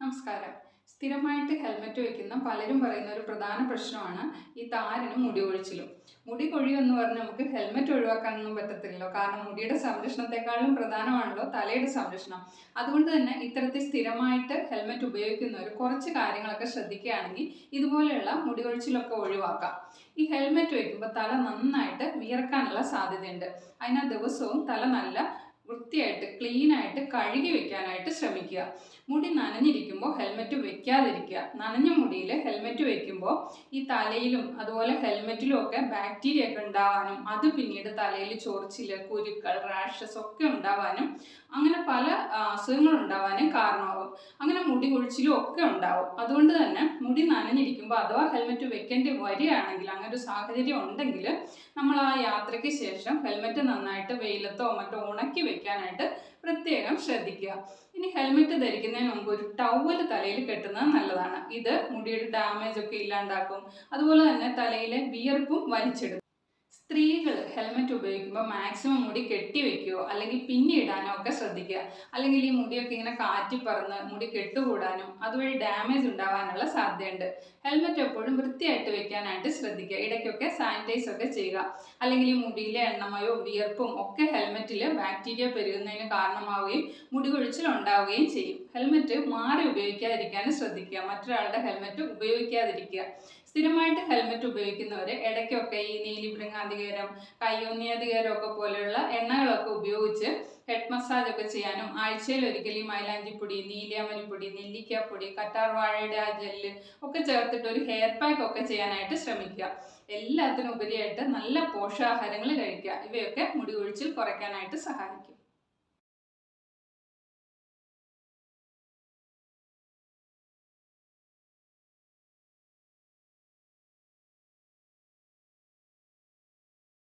നമസ്കാരം. സ്ഥിരമായിട്ട് ഹെൽമെറ്റ് വെക്കുന്ന പലരും പറയുന്ന ഒരു പ്രധാന പ്രശ്നമാണ് ഈ താരനും മുടി കൊഴിച്ചിലും മുടി കൊഴിയെന്ന് പറഞ്ഞാൽ നമുക്ക് ഹെൽമെറ്റ് ഒഴിവാക്കാനൊന്നും പറ്റത്തില്ലല്ലോ. കാരണം മുടിയുടെ സംരക്ഷണത്തെക്കാളും പ്രധാനമാണല്ലോ തലയുടെ സംരക്ഷണം. അതുകൊണ്ട് തന്നെ ഇത്തരത്തിൽ സ്ഥിരമായിട്ട് ഹെൽമെറ്റ് ഉപയോഗിക്കുന്നവർ കുറച്ച് കാര്യങ്ങളൊക്കെ ശ്രദ്ധിക്കുകയാണെങ്കിൽ ഇതുപോലെയുള്ള മുടി കൊഴിച്ചിലൊക്കെ ഒഴിവാക്കാം. ഈ ഹെൽമെറ്റ് വയ്ക്കുമ്പോൾ തല നന്നായിട്ട് വിയർക്കാനുള്ള സാധ്യതയുണ്ട്. അതിനാൽ ദിവസവും തല നല്ല വൃത്തിയായിട്ട് ക്ലീൻ ആയിട്ട് കഴുകി വെക്കാനായിട്ട് ശ്രമിക്കുക. മുടി നനഞ്ഞിരിക്കുമ്പോൾ ഹെൽമെറ്റ് വെക്കാതിരിക്കുക. നനഞ്ഞ മുടിയിൽ ഹെൽമെറ്റ് വെക്കുമ്പോൾ ഈ തലയിലും അതുപോലെ ഹെൽമെറ്റിലും ഒക്കെ ബാക്ടീരിയ ഒക്കെ ഉണ്ടാവാനും അത് പിന്നീട് തലയിൽ ചൊറിച്ചിൽ കുരുക്കൾ റാഷസ് ഒക്കെ ഉണ്ടാവാനും അങ്ങനെ പല അസുഖങ്ങൾ ഉണ്ടാവാനും കാരണമാകും. അങ്ങനെ മുടി കൊഴിച്ചിലും ഒക്കെ ഉണ്ടാവും. അതുകൊണ്ട് തന്നെ മുടി നനഞ്ഞിരിക്കുമ്പോൾ അഥവാ ഹെൽമെറ്റ് വെക്കേണ്ടി വരികയാണെങ്കിൽ അങ്ങനെ ഒരു സാഹചര്യം ഉണ്ടെങ്കിൽ നമ്മൾ ആ യാത്രയ്ക്ക് ശേഷം ഹെൽമെറ്റ് നന്നായിട്ട് വെയിലത്തോ മറ്റോ ഉണക്കി വെക്കാനായിട്ട് പ്രത്യേകം ശ്രദ്ധിക്കുക. ഇനി ഹെൽമെറ്റ് ധരിക്കുന്നതിന് മുമ്പ് ഒരു ടവൽ തലയിൽ കെട്ടുന്നത് നല്ലതാണ്. ഇത് മുടിയുടെ ഡാമേജ് ഒക്കെ ഇല്ലാണ്ടാക്കും. അതുപോലെ തന്നെ തലയിലെ വിയർപ്പും വലിച്ചെടുക്കും. സ്ത്രീകൾ ഹെൽമെറ്റ് ഉപയോഗിക്കുമ്പോൾ മാക്സിമം മുടി കെട്ടി വെക്കുകയോ അല്ലെങ്കിൽ പിന്നിടാനോ ഒക്കെ ശ്രദ്ധിക്കുക. അല്ലെങ്കിൽ ഈ മുടിയൊക്കെ ഇങ്ങനെ കാറ്റി പറന്ന് മുടി കെട്ടുകൂടാനും അതുവഴി ഡാമേജ് ഉണ്ടാവാനുള്ള സാധ്യതയുണ്ട്. ഹെൽമെറ്റ് എപ്പോഴും വൃത്തിയായിട്ട് വെക്കാനായിട്ട് ശ്രദ്ധിക്കുക. ഇടയ്ക്കൊക്കെ സാനിറ്റൈസ് ഒക്കെ ചെയ്യുക. അല്ലെങ്കിൽ ഈ മുടിയിലെ എണ്ണമയോ വിയർപ്പും ഒക്കെ ഹെൽമെറ്റിൽ ബാക്ടീരിയ പെരുകുന്നതിന് കാരണമാവുകയും മുടി കൊഴിച്ചിൽ ഉണ്ടാവുകയും ചെയ്യും. ഹെൽമെറ്റ് മാറി ഉപയോഗിക്കാതിരിക്കാനും ശ്രദ്ധിക്കുക. മറ്റൊരാളുടെ ഹെൽമെറ്റ് ഉപയോഗിക്കാതിരിക്കുക. സ്ഥിരമായിട്ട് ഹെൽമെറ്റ് ഉപയോഗിക്കുന്നവർ ഇടയ്ക്കൊക്കെ ഈ നീലിമൃങ്ങാധികാരം കയ്യോന്നിയാധികാരം ഒക്കെ പോലെയുള്ള എണ്ണകളൊക്കെ ഉപയോഗിച്ച് ഹെഡ് മസാജ് ഒക്കെ ചെയ്യാനും ആഴ്ചയിൽ ഒരിക്കൽ ഈ മൈലാഞ്ചിപ്പൊടി നീലിയാമരിപ്പൊടി നെല്ലിക്കാപ്പൊടി കറ്റാർ വാഴയുടെ ആ ജെല്ല് ഒക്കെ ചേർത്തിട്ട് ഒരു ഹെയർ പാക്ക് ഒക്കെ ചെയ്യാനായിട്ട് ശ്രമിക്കുക. എല്ലാത്തിനും ഉപരിയായിട്ട് നല്ല പോഷകാഹാരങ്ങൾ കഴിക്കുക. ഇവയൊക്കെ മുടി കൊഴിച്ചിൽ കുറയ്ക്കാനായിട്ട് സഹായിക്കും.